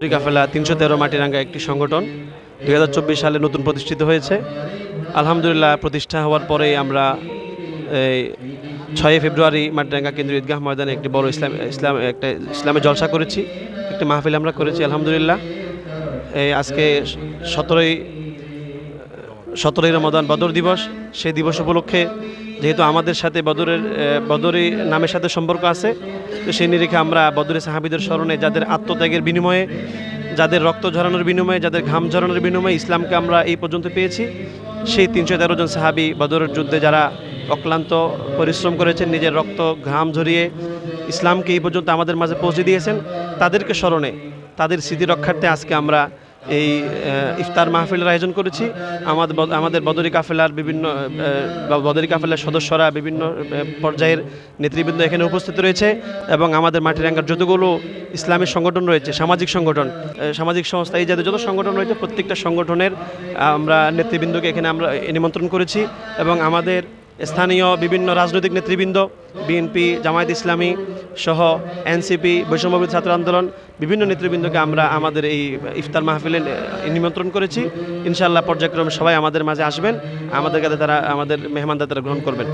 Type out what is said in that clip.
কাফেলা তিনশো তেরো মাটিরাঙ্গা একটি সংগঠন। দু হাজার চব্বিশ সালে নতুন প্রতিষ্ঠিত হয়েছে। আলহামদুলিল্লাহ, প্রতিষ্ঠা হওয়ার পরে আমরা এই ছয়ই ফেব্রুয়ারি মাটিরাঙ্গা কেন্দ্রীয় ঈদগাহ ময়দানে একটি বড় ইসলাম ইসলাম, একটা ইসলামে জলসা করেছি। একটি মাহফিল আমরা করেছি, আলহামদুলিল্লাহ। এই আজকে সতেরোই সতেরোই রমাদান বদর দিবস। সেই দিবস উপলক্ষে যেহেতু আমাদের সাথে বদরের বদরি নামের সাথে সম্পর্ক আছে, তো সেই নিরিখে আমরা বদরের সাহাবিদের স্মরণে যাদের আত্মত্যাগের বিনিময়ে, যাদের রক্ত ঝরানোর বিনিময়ে, যাদের ঘাম ঝরানোর বিনিময়ে ইসলামকে আমরা এই পর্যন্ত পেয়েছি। সেই তিনশো তেরো জন সাহাবি বদরের যুদ্ধে যারা অক্লান্ত পরিশ্রম করেছেন, নিজের রক্ত, ঘাম ঝরিয়ে ইসলামকে এই পর্যন্ত আমাদের মাঝে পৌঁছে দিয়েছেন, তাদেরকে স্মরণে, তাদের স্মৃতি রক্ষার্থে আজকে আমরা এই ইফতার মাহফিলের আয়োজন করেছি। আমাদের আমাদের বদরি কাফেলার বিভিন্ন বদরি কাফেলার সদস্যরা বিভিন্ন পর্যায়ের নেতৃবৃন্দ এখানে উপস্থিত রয়েছে এবং আমাদের মাটিরাঙ্গার যতগুলো ইসলামী সংগঠন রয়েছে, সামাজিক সংগঠন সামাজিক সংস্থা, এই জাতীয় যত সংগঠন রয়েছে, প্রত্যেকটা সংগঠনের আমরা নেতৃবৃন্দকে এখানে আমরা নিমন্ত্রণ করেছি এবং আমাদের স্থানীয় বিভিন্ন রাজনৈতিক নেতৃবৃন্দ, বিএনপি, জামায়াত ইসলামী সহ এনসিপি বৈষম্যবিদ ছাত্র আন্দোলন, বিভিন্ন নেতৃবৃন্দকে আমরা আমাদের এই ইফতার মাহফিলে নিমন্ত্রণ করেছি। ইনশাআল্লাহ পর্যায়ক্রমে সবাই আমাদের মাঝে আসবেন। আমাদের কাছে তারা, আমাদের মেহমানদের তারা গ্রহণ করবেন।